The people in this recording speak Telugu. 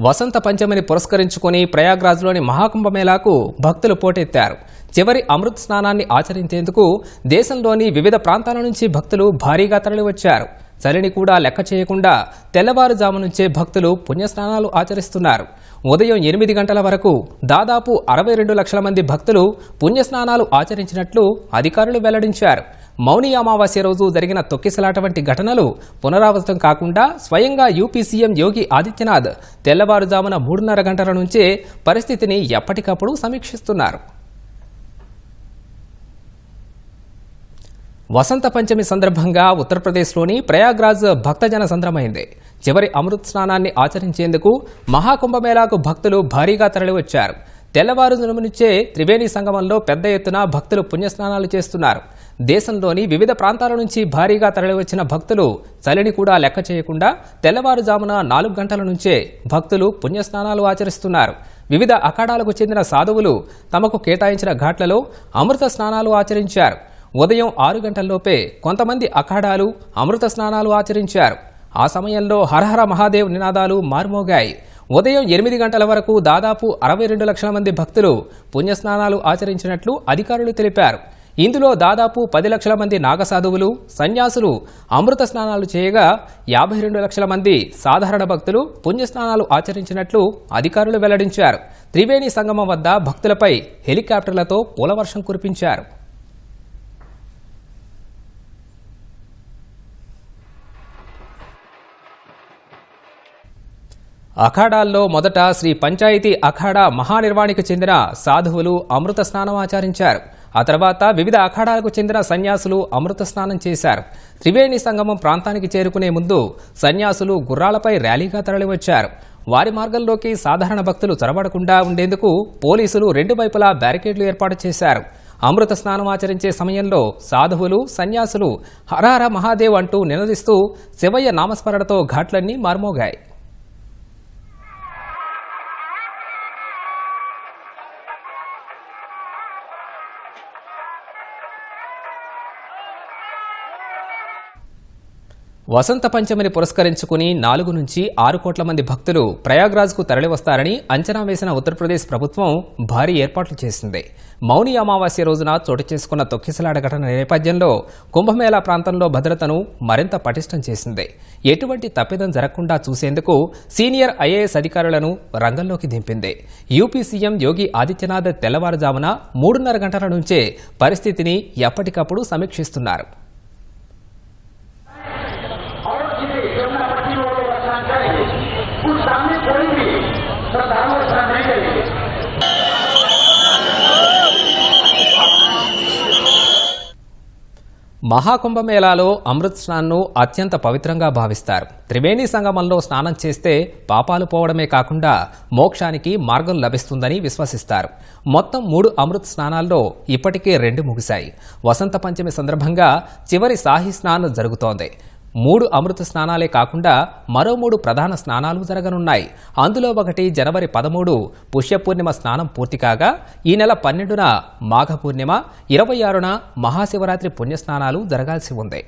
వసంత పంచమిని పురస్కరించుకుని ప్రయాగ్రాజ్లోని మహాకుంభమేళాకు భక్తులు పోటెత్తారు. చివరి అమృత్ స్నానాన్ని ఆచరించేందుకు దేశంలోని వివిధ ప్రాంతాల నుంచి భక్తులు భారీగా తరలివచ్చారు. చలిని కూడా లెక్క చేయకుండా తెల్లవారుజాము నుంచే భక్తులు పుణ్యస్నానాలు ఆచరిస్తున్నారు. ఉదయం ఎనిమిది గంటల వరకు దాదాపు అరవై రెండు లక్షల మంది భక్తులు పుణ్యస్నానాలు ఆచరించినట్లు అధికారులు వెల్లడించారు. మౌని అమావాస్య రోజు జరిగిన తొక్కిసలాట వంటి ఘటనలు పునరావృతం కాకుండా స్వయంగా యూపీ సీఎం యోగి ఆదిత్యనాథ్ తెల్లవారుజామున మూడున్నర గంటల నుంచే పరిస్థితిని ఎప్పటికప్పుడు సమీక్షిస్తున్నారు. వసంత పంచమి సందర్భంగా ఉత్తరప్రదేశ్లోని ప్రయాగ్రాజ్ భక్తజన సంద్రమైంది. చివరి అమృత్ స్నానాన్ని ఆచరించేందుకు మహాకుంభమేళాకు భక్తులు భారీగా తరలివచ్చారు. తెల్లవారుజాము నుంచే త్రివేణి సంగమంలో పెద్ద ఎత్తున భక్తులు పుణ్యస్నానాలు చేస్తున్నారు. దేశంలోని వివిధ ప్రాంతాల నుంచి భారీగా తరలివచ్చిన భక్తులు చలిని కూడా లెక్క చేయకుండా తెల్లవారుజామున నాలుగు గంటల నుంచే భక్తులు పుణ్యస్నానాలు ఆచరిస్తున్నారు. వివిధ అఖాడాలకు చెందిన సాధువులు తమకు కేటాయించిన ఘాట్లలో అమృత స్నానాలు ఆచరించారు. ఉదయం ఆరు గంటల్లోపే కొంతమంది అఖాడాలు అమృత స్నానాలు ఆచరించారు. ఆ సమయంలో హరహర మహాదేవ్ నినాదాలు మార్మోగాయి. ఉదయం ఎనిమిది గంటల వరకు దాదాపు అరవై రెండు లక్షల మంది భక్తులు పుణ్యస్నానాలు ఆచరించినట్లు అధికారులు తెలిపారు. ఇందులో దాదాపు పది లక్షల మంది నాగసాధువులు సన్యాసులు అమృత స్నానాలు చేయగా యాభై రెండు లక్షల మంది సాధారణ భక్తులు పుణ్యస్నానాలు ఆచరించినట్లు అధికారులు వెల్లడించారు. త్రివేణి సంగమం వద్ద భక్తులపై హెలికాప్టర్లతో పూలవర్షం కురిపించారు. అఖాడాల్లో మొదట శ్రీ పంచాయతీ అఖాడా మహానిర్వాణికి చెందిన సాధువులు అమృత స్నానం ఆచరించారు. ఆ తర్వాత వివిధ అఖాడాలకు చెందిన సన్యాసులు అమృత స్నానం చేశారు. త్రివేణి సంగమం ప్రాంతానికి చేరుకునే ముందు సన్యాసులు గుర్రాలపై ర్యాలీగా తరలివచ్చారు. వారి మార్గంలోకి సాధారణ భక్తులు చొరబడకుండా ఉండేందుకు పోలీసులు రెండు వైపులా బ్యారికేడ్లు ఏర్పాటు చేశారు. అమృత స్నానం ఆచరించే సమయంలో సాధువులు సన్యాసులు హరహర మహాదేవ్ అంటూ నినదిస్తూ శివయ్య నామస్మరణతో ఘాట్లన్నీ మార్మోగాయి. వసంత పంచమిని పురస్కరించుకుని నాలుగు నుంచి ఆరు కోట్ల మంది భక్తులు ప్రయాగ్రాజ్కు తరలివస్తారని అంచనా వేసిన ఉత్తరప్రదేశ్ ప్రభుత్వం భారీ ఏర్పాట్లు చేసింది. మౌని అమావాస్య రోజున చోటు చేసుకున్న తొక్కిసలాట ఘటన నేపథ్యంలో కుంభమేళా ప్రాంతంలో భద్రతను మరింత పటిష్టం చేసింది. ఎటువంటి తప్పిదం జరగకుండా చూసేందుకు సీనియర్ ఐఏఎస్ అధికారులను రంగంలోకి దింపింది. యూపీ సీఎం యోగి ఆదిత్యనాథ్ తెల్లవారుజామున మూడున్నర గంటల నుంచే పరిస్థితిని ఎప్పటికప్పుడు సమీక్షిస్తున్నారు. उस सामने कोई भी श्रद्धालु स्नान नहीं करेंगे మహాకుంభమేళాలో అమృత్ స్నాన్ను అత్యంత పవిత్రంగా భావిస్తారు త్రివేణి సంగమంలో స్నానం చేస్తే పాపాలు పోవడమే కాకుండా మోక్షానికి మార్గం లభిస్తుందని విశ్వసిస్తారు మొత్తం మూడు అమృత్ స్నానాల్లో ఇప్పటికే రెండు ముగిశాయి వసంత పంచమి సందర్భంగా చివరి సాహి స్నానం జరుగుతోంది మూడు అమృత స్నానాలే కాకుండా మరో మూడు ప్రధాన స్నానాలు జరగనున్నాయి. అందులో ఒకటి జనవరి పదమూడు పుష్యపూర్ణిమ స్నానం పూర్తి కాగా ఈ నెల పన్నెండున మాఘ పూర్ణిమ ఇరవై ఆరున మహాశివరాత్రి పుణ్యస్నానాలు జరగాల్సి ఉంది.